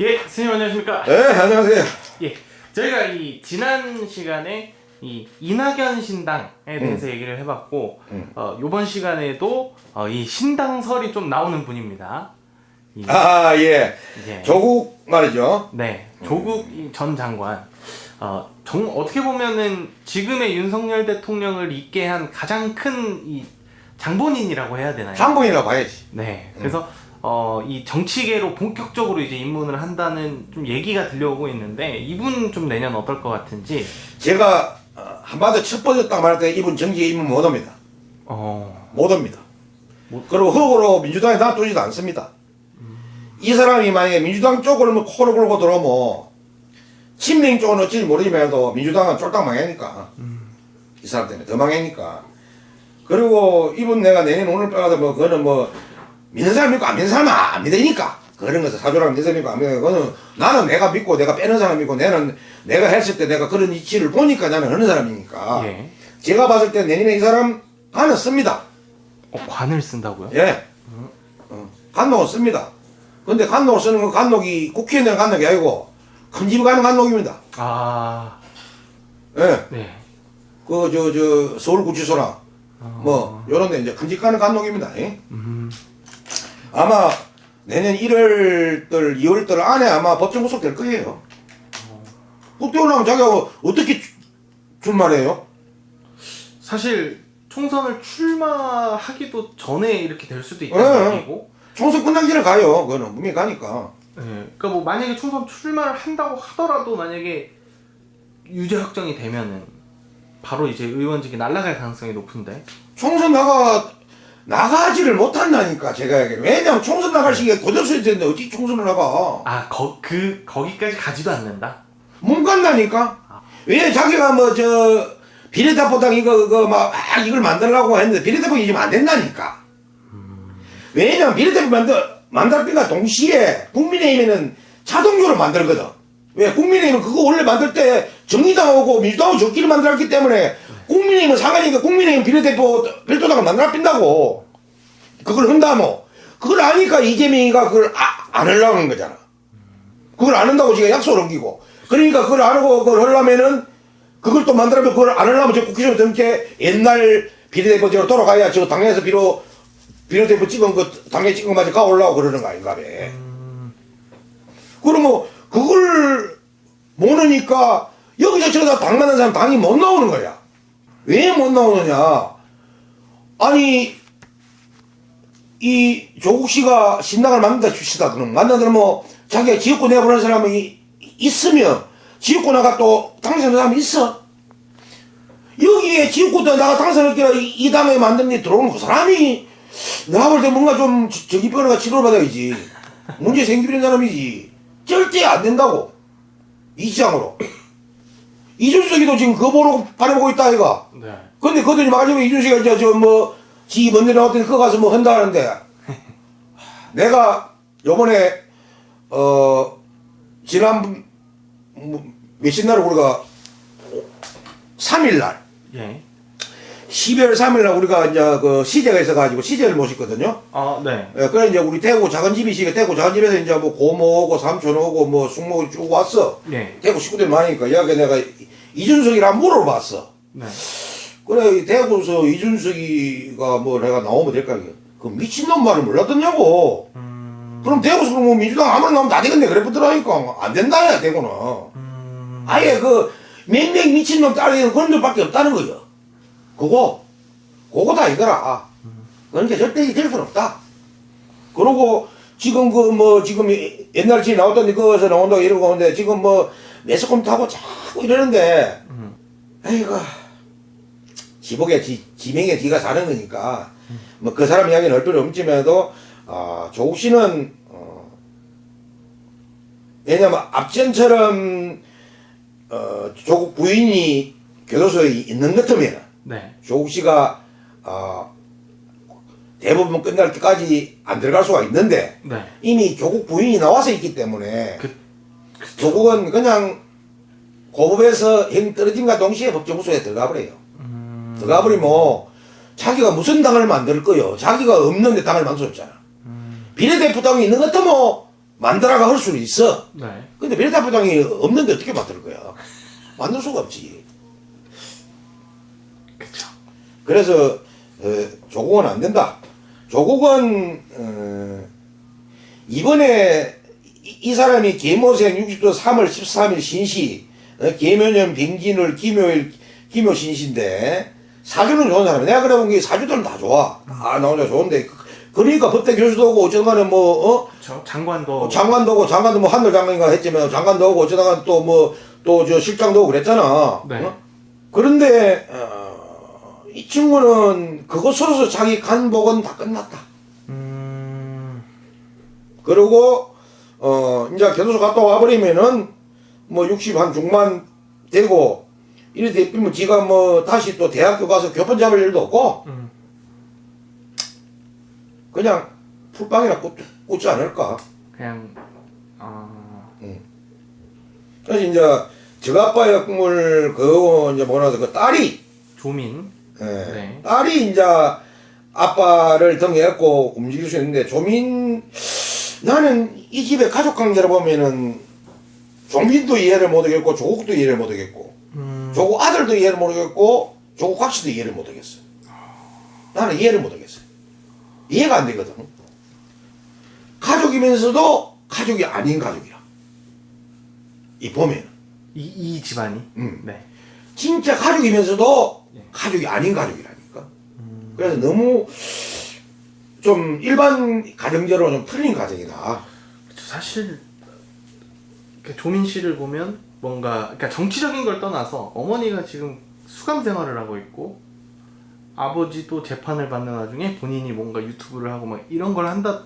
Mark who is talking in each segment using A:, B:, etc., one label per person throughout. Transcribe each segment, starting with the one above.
A: 예, 선생님 안녕하십니까?
B: 네, 안녕하세요.
A: 예, 저희가 이 지난 시간에 이 이낙연 신당에 대해서 얘기를 해봤고
B: 음.
A: 어, 이번 시간에도 어, 이 신당설이 좀 나오는 분입니다. 이,
B: 아, 예.
A: 예.
B: 조국 말이죠.
A: 네, 조국 이전 장관. 어, 정, 어떻게 보면은 지금의 윤석열 대통령을 있게 한 가장 큰 이 장본인이라고 해야 되나요?
B: 장본이라고 봐야지.
A: 네. 그래서 어, 이 정치계로 본격적으로 이제 입문을 한다는 좀 얘기가 들려오고 있는데 이분 좀 내년 어떨 것 같은지.
B: 제가 어, 한마디 첫 번째 딱 말할 때 이분 정치에 입문 못 옵니다.
A: 어.
B: 못 옵니다.
A: 못-
B: 그리고 흑으로 민주당에 놔두지도 않습니다. 이 사람이 만약에 민주당 쪽으로 뭐 코를 골고 들어오면 친명 쪽은 어찌 모르지만도 민주당은 쫄딱 망하니까 이 사람 때문에 더 망하니까 그리고 이분 내가 내년 오늘 빼가서 뭐 그거는 뭐 믿는 사람 믿고 안 믿는 사람은 안 믿으니까 그런 것을 사주랑 믿는 사람 믿고 안 믿는 그거는 나는 내가 믿고 내가 빼는 사람이고 나는 내가 했을 때 내가 그런 이치를 보니까 나는 하는 사람이니까
A: 예.
B: 제가 봤을 때 내년에 이 사람 가는 씁니다.
A: 어, 관을 쓴다고요?
B: 예. 어, 간록은 씁니다. 근데 간록을 쓰는 건 간록이 국회의원 간록이 아니고 큰집 가는 간록입니다.
A: 아.
B: 예.
A: 네.
B: 그, 저, 저, 서울구치소나, 뭐, 요런 데 이제 큰집 가는 간록입니다. 예?
A: 음.
B: 아마 내년 1월 달, 2월 달 안에 아마 법정 구속될 거예요. 국회의원 자기가 어떻게 출- 출마해요?
A: 사실 총선을 출마하기도 전에 이렇게 될 수도
B: 예,
A: 있다는
B: 예.
A: 얘기고.
B: 총선 끝나기 전에 가요. 그거는 분명히 가니까.
A: 예. 그러니까 뭐 만약에 총선 출마를 한다고 하더라도 만약에 유죄 확정이 되면은 바로 이제 의원직이 날아갈 가능성이 높은데.
B: 총선 나가 나가지를 못한다니까 제가 얘기해. 왜냐면 총선 나갈 시기에 고졌어야 되는데 어떻게 총선을 나가?
A: 아, 거, 그 거기까지 가지도 않는다.
B: 못 간다니까. 왜 자기가 뭐 저 비례대포당 이거 그거 막 아, 이걸 만들라고 했는데 비례대포이 지금 안 된다니까. 왜냐면 비례대포 만들 만들기가 동시에 국민의힘에는 자동적으로 만들거든. 왜 국민의힘은 그거 원래 만들 때 정의당하고 민주당하고 적기를 만들었기 때문에 국민의힘은 상하니까 국민의힘 비례대표 별도당을 만들어 빈다고. 그걸 한다모. 그걸 아니까 이재명이가 그걸 아, 안 하려고 하는 거잖아. 그걸 안 한다고 지가 약속을 옮기고. 그러니까 그걸 안 하고 그걸 하려면은 그걸 또 만들면 그걸 안 하려면 저 국회의원 등게 옛날 비례대표제로 돌아가야 저 당에서 비로 비례대표 찍은 거 당에 찍은 거 맞아 가 올라오고 그러는 거 아닌가 봐. 그러면 그걸 모르니까 여기서 저기서 당 만난 사람 당이 못 나오는 거야. 왜 못 나오느냐? 아니 이 조국 씨가 신당을 만든다 칩시다. 그럼 만나서 뭐 자기가 지역구 내보낸 사람이 있으면 지역구 나가 또 당선된 사람이 있어. 여기에 지역구 나가 당선했기라 이, 이 당에 만든 데 들어오는 그 사람이 내가 볼 때 뭔가 좀 저- 저기 병원가 치료를 받아야지. 문제 생기는 사람이지. 절대 안 된다고. 이 시장으로. 이준석이도 지금 그거 보러 바라보고 있다 아이가.
A: 네.
B: 근데 그들이 말하자면 이준식이 이제 저뭐 지 먼저 나왔더니 그거 가서 뭐 한다 하는데 내가 요번에 어 지난 뭐 몇십 날을 우리가 3일 날
A: 예.
B: 12월 3일 날 우리가 이제 그 시제가 있어가지고 시제를 모셨거든요.
A: 아, 네.
B: 예, 그래 이제 우리 대구 작은 집이시니까 대구 작은 집에서 이제 뭐 고모 오고 삼촌 오고 뭐 숙모 쭉 왔어.
A: 네.
B: 대구 식구들 많으니까 여기 내가 이준석이랑 물어봤어.
A: 네.
B: 그래 이 대구에서 이준석이가 뭐 내가 나오면 될까 이게 그 미친놈 말을 몰랐더냐고
A: 음.
B: 그럼 대구에서 그럼 뭐 민주당 아무나 나오면 다 되겠네 그래 붙더라니까 안 된다 야 대구는
A: 음.
B: 아예 그 맹맹 미친놈 따르는 그런 놈밖에 없다는 거요 그거 그거 다 이거라 그러니까 절대 될 수는 없다 그러고 지금 그 뭐 지금 이- 옛날 지 나왔던데 그거에서 나온다고 이러고 하는데 지금 뭐 매스컴 타고 자꾸 이러는데
A: 음.
B: 아이고 지복에 지, 지명에 지가 사는 거니까 뭐그 사람 이야기는 할 필요 없지만도 아 조국 씨는 어, 왜냐면 앞전처럼 어, 조국 부인이 교도소에 있는 것 같으면
A: 네.
B: 조국 씨가 어, 대부분 끝날 때까지 안 들어갈 수가 있는데
A: 네.
B: 이미 조국 부인이 나와서 있기 때문에
A: 그-
B: 조국은 그냥 고법에서 행 떨어진과 동시에 법정구속에 들어가 버려요.
A: 음.
B: 들어가 버리면 자기가 무슨 당을 만들 거요? 자기가 없는데 당을 만들었잖아. 비례대표 당이 있는 것 같으면 만들어가 할 수는 있어.
A: 네.
B: 근데 비례대표당이 없는데 어떻게 만들 거야? 만들 수가 없지.
A: 그쵸.
B: 그래서 어, 조국은 안 된다. 조국은 어, 이번에 이, 이 사람이 계모생 60도 3월 13일 신시 어, 계묘년 병진을 기묘일 기묘 신시인데 사주는 좋은 사람이야. 내가 그래 본게 사주들은 다 좋아. 아, 나 혼자 좋은데 그- 그러니까 법대 교수도 오고 어쩌다가는 뭐 어?
A: 장관도
B: 뭐 장관도 오고 장관도 뭐 한글 장관인가 했지만 장관도 오고 어쩌다가 또뭐 또 저 실장도 오고 그랬잖아.
A: 네.
B: 어? 그런데 어, 이 친구는 그것으로서 자기 간복은 다 끝났다.
A: 음.
B: 그리고 어 이제 교도소 갔다 와버리면은 뭐 60 한 중반 되고 이래 되면 지가 뭐 다시 또 대학교 가서 교권 잡을 일도 없고
A: 음.
B: 그냥 풀빵이나 꽂, 꽂지 않을까.
A: 그냥 어.
B: 그래서 이제 저 아빠의 꿈을 그 이제 뭐라 그 딸이
A: 조민.
B: 예,
A: 네.
B: 딸이 이제 아빠를 등에 업고 움직일 수 있는데 조민 나는 이 집의 가족 관계를 보면은 조민도 이해를 못하겠고 조국도 이해를 못하겠고
A: 음.
B: 조국 아들도 이해를 못하겠고 조국 각시도 이해를 못하겠어. 나는 이해를 못하겠어. 이해가 안 되거든. 가족이면서도 가족이 아닌 가족이야. 이 보면
A: 이, 이 집안이.
B: 음.
A: 네.
B: 진짜 가족이면서도
A: 예.
B: 가족이 아닌 가족이라니까. 그래서 너무 좀 일반 가정제로 좀 틀린 가정이다.
A: 사실 그 조민 씨를 보면 뭔가 그러니까 정치적인 걸 떠나서 어머니가 지금 수감 생활을 하고 있고 아버지도 재판을 받는 와중에 본인이 뭔가 유튜브를 하고 막 이런 걸 한다는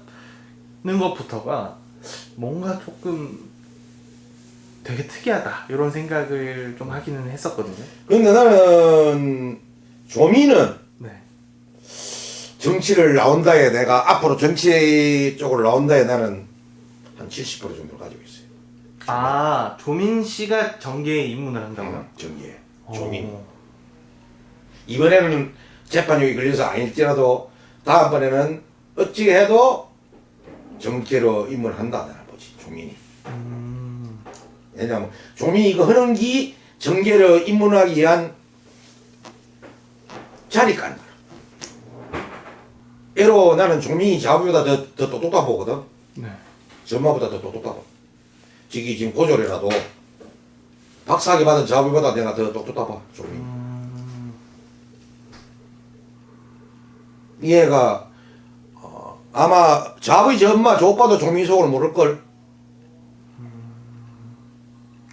A: 것부터가 뭔가 조금 되게 특이하다 이런 생각을 좀 하기는 했었거든요.
B: 근데 나는 조미는
A: 네.
B: 정치를 나온다에 내가 앞으로 정치 쪽으로 나온다에 나는 한 70% 정도 가지고 있어요.
A: 아 조민 씨가 정계에 입문을 한다고요?
B: 응, 정기에. 조민.
A: 어.
B: 이번에는 재판용이 걸려서 아닐지라도 다음번에는 어찌 해도 정계로 입문한다 나는 보지 조민이.
A: 음.
B: 왜냐면 조민이 이거 하는 기 정계로 입문하기 위한 자리가 안 거야. 애로 나는 조민이 자부보다 더, 더 똑똑하 보거든.
A: 네.
B: 전마보다 더 똑똑하 보. 지기 지금 고졸이라도 박사학위 받은 자부보다 내가 더 똑똑하 봐 조민. 이 애가 어, 아마 자부의 저 엄마 저 오빠도 조민 속을 모를 걸.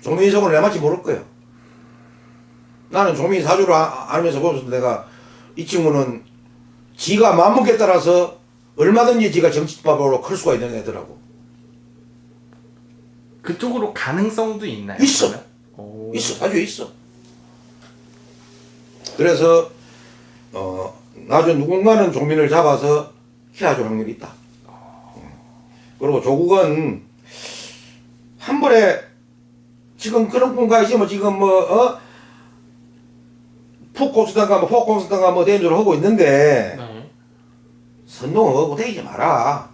B: 조민 속을 내맞지 모를 거야. 나는 조민 사주를 아- 알면서 보면서 내가 이 친구는 지가 마음먹기에 따라서 얼마든지 지가 정치법으로 클 수가 있는 애더라고.
A: 그쪽으로 가능성도 있나요?
B: 있어. 있어, 사주에 있어. 그래서 어 나중에 누군가는 조민을 잡아서 키워줄 확률이 있다. 음. 그리고 조국은 한 번에 지금 그런 꿈가 있으면 지금 뭐 어? 푹공수단가 뭐 폭공수단가 뭐 대인주를 하고 있는데
A: 네.
B: 선동을 하고 대지 마라.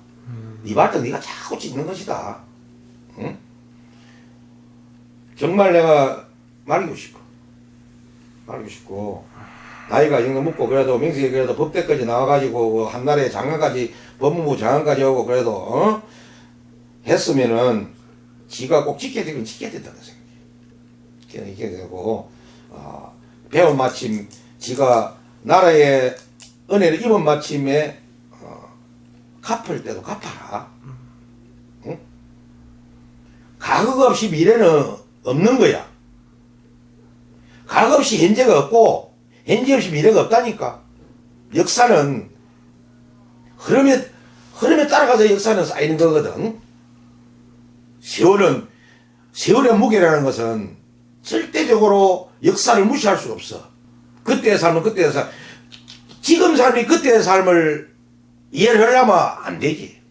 B: 네 발등 네가 자꾸 찢는 것이다. 응? 정말 내가 말리고 싶어. 말리고 싶고 나이가 이 정도 먹고 그래도 명색이 그래도 법대까지 나와가지고 그 한나라에 장관까지 법무부 장관까지 하고 그래도 어? 했으면은 지가 꼭 지켜야 되긴 지켜야 된다는 생각해. 지켜야 되고 어, 배운 마침 지가 나라의 은혜를 입은 마침에 어, 갚을 때도 갚아라. 응? 가극 없이 미래는 없는 거야. 가극 없이 현재가 없고 현재 없이 미래가 없다니까. 역사는 흐름에 흐름에 따라가서 역사는 쌓이는 거거든. 세월은 세월의 무게라는 것은 절대적으로 역사를 무시할 수 없어. 그때의 삶은 그때의 삶. 지금 삶이 그때의 삶을 이해를 하려면 안 되지.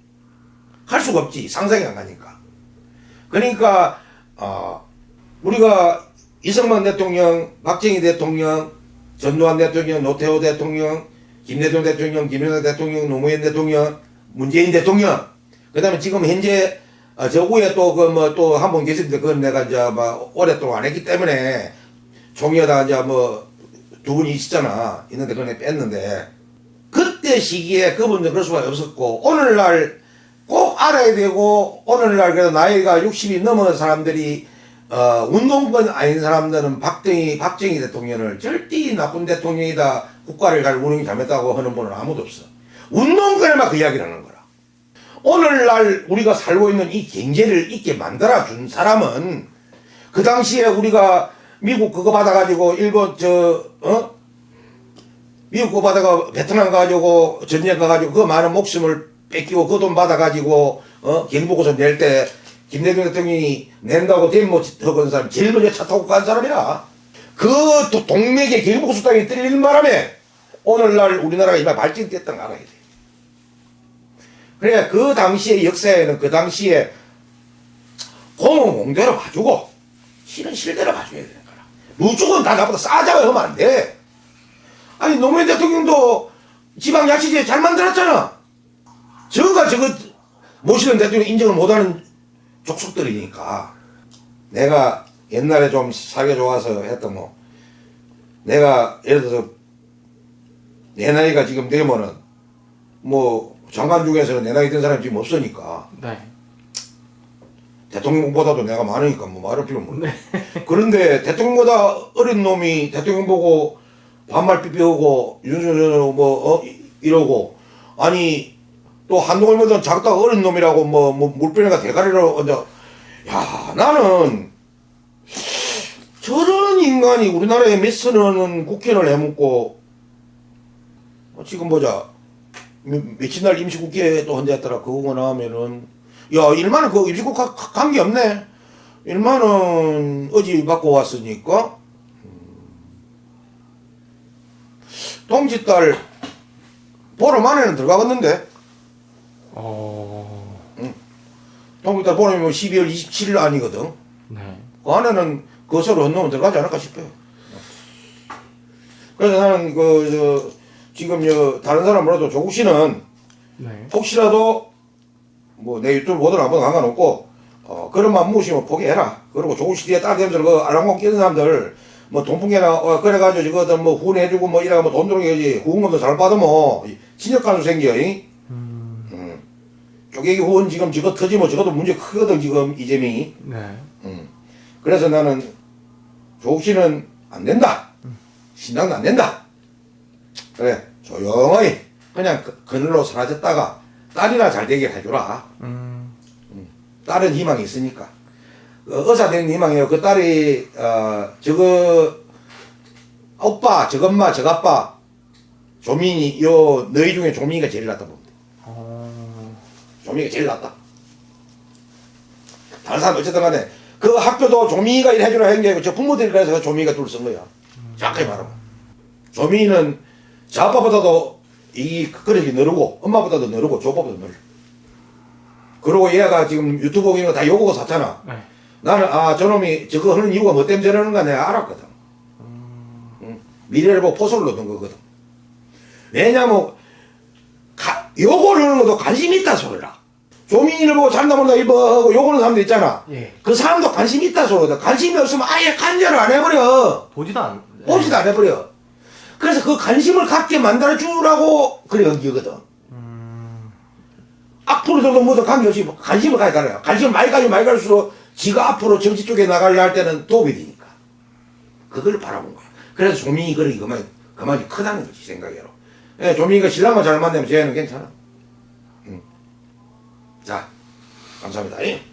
B: 할 수가 없지. 상상이 안 가니까. 그러니까, 어, 우리가 이승만 대통령, 박정희 대통령, 전두환 대통령, 노태우 대통령, 김대중 대통령, 김영삼 대통령, 노무현 대통령, 문재인 대통령, 그 다음에 지금 현재, 아, 저 위에 또 그 뭐 또한분 계신데 그건 내가 이제 뭐 오랫동안 안 했기 때문에. 종이에다가 이제 뭐 두 분이 있었잖아. 있는데 그건 뺐는데. 그때 시기에 그분들 그럴 수가 없었고 오늘날 꼭 알아야 되고 오늘날 그래도 나이가 60이 넘은 사람들이 어, 운동권 아닌 사람들은 박정희 박정희 대통령을 절대 나쁜 대통령이다 국가를 잘 운영 잘못했다고 하는 분은 아무도 없어. 운동권에만 그 이야기를 하는 거라. 오늘날 우리가 살고 있는 이 경제를 있게 만들어 준 사람은 그 당시에 우리가 미국 그거 받아가지고 일본 저 어? 미국 그거 받아가 베트남 가지고 전쟁 가가지고 그 많은 목숨을 뺏기고 그 돈 받아가지고 어? 경보고서 낼 때 김대중 대통령이 낸다고 덴모 적은 사람 제일 먼저 차 타고 간 사람이라 그 도- 동맥의 땅이 뚫리는 바람에 오늘날 우리나라가 이만 발전됐던 거 알아야 돼. 그래 그 당시의 역사에는 그 당시에 공은 공대로 봐주고 실은 실대로 봐줘야 되는 거라. 무조건 다 나보다 싸자고 하면 안 돼. 아니 노무현 대통령도 지방 야치제 잘 만들었잖아. 저가 저거 모시는 대통령 인정을 못하는 족속 들이니까 내가 옛날에 좀 사귀어 좋아서 했던 뭐 내가 예를 들어서 내 나이가 지금 되면은 뭐 장관 중에서는 내 나이 된 사람이 지금 없으니까
A: 네.
B: 대통령보다도 내가 많으니까 뭐 말할 필요 없네. 그런데 대통령보다 어린 놈이 대통령 보고 반말 삐삐하고 윤석열 뭐 어, 이- 이러고 아니 또 한동훈 보다 작다 어린 놈이라고 뭐, 뭐 물병에가 대가리로 얹어. 야 나는 저런 인간이 우리나라에 몇 선은 국회의원을 해먹고 어, 지금 보자. 며- 며칠 날 임시국회 또 혼자 했더라. 그거 나오면은. 야 일만은 그 임시국 가- 가- 관계 없네. 일만은 어지 받고 왔으니까. 음. 동지 딸 보름 안에는 들어가겠는데
A: 어.
B: 동지딸 보름이면 12월 27일 아니거든
A: 네.
B: 그 안에는 거서로 얹으면 들어가지 않을까 싶어요 그래서 나는 그 저, 지금 저 다른 사람 몰라도 조국 씨는
A: 네.
B: 혹시라도 뭐 내 유튜브 보든 안 보든 상관없고 어, 그런 맘 무시면 포기해라. 그리고 조국 시대에 따르면서 그 알랑공 끼는 사람들 뭐 돈풍계나 어, 그래가지고 저거들 뭐 후원해주고 뭐 이래가 뭐돈 들어오지 후원금도 잘 받으면 간수 생겨. 이 음. 쪼개기 후원 지금 저거 터지면 저것도 문제 크거든 지금 이재명이.
A: 네.
B: 음. 그래서 나는 조국 씨는 안 된다. 신당도 안 된다. 그래 조용히 그냥 그- 그늘로 사라졌다가 딸이나 잘 되게 해주라.
A: 음.
B: 딸은 희망이 있으니까. 어, 의사 되는 희망이에요. 그 딸이 어 저거 오빠, 저엄마, 저아빠 조민이 요 너희 중에 조민이가 제일 낫다 봅니다.
A: 어.
B: 조민이가 제일 낫다. 다른 사람 어쨌든 간에 그 학교도 조민이가 일 해주라 한게 아니고 저 부모들이 그래서 그 조민이가 둘을 쓴 거야. 정확하게 말하면. 조민이는 저 아빠보다도 이 그릇이 느르고 엄마보다도 느르고 저 오빠보다 느려. 그리고 얘가 지금 유튜브 보는 거다 요거고 샀잖아.
A: 네.
B: 나는 아 저놈이 저거 하는 이유가 뭐 때문에 저러는가 내가 알았거든. 응. 미래를 보고 포소를 넣는 거거든. 왜냐면 가, 요걸 하는 것도 관심 있다 소리라. 조민이를 보고 잘다 모르다 이거 요거는 사람도 있잖아.
A: 예.
B: 그 사람도 관심 있다 소리다. 관심이 없으면 아예 간절을 안 해버려.
A: 보지도 않.
B: 보지도 안 해버려. 그래서 그 관심을 갖게 만들어 주라고 그래 연기거든.
A: 음.
B: 앞으로도 뭐든 관계없이 관심을 가져가요. 관심을 많이 가지고 많이 갈수록 지가 앞으로 정치 쪽에 나가려 할 때는 도움이 되니까. 그걸 바라본 거야. 그래서 조민이 그러기 그만, 그만이 크다는 거지, 생각으로. 예, 조민이가 신랑만 잘 만나면 쟤는 괜찮아. 응. 자, 감사합니다. 예.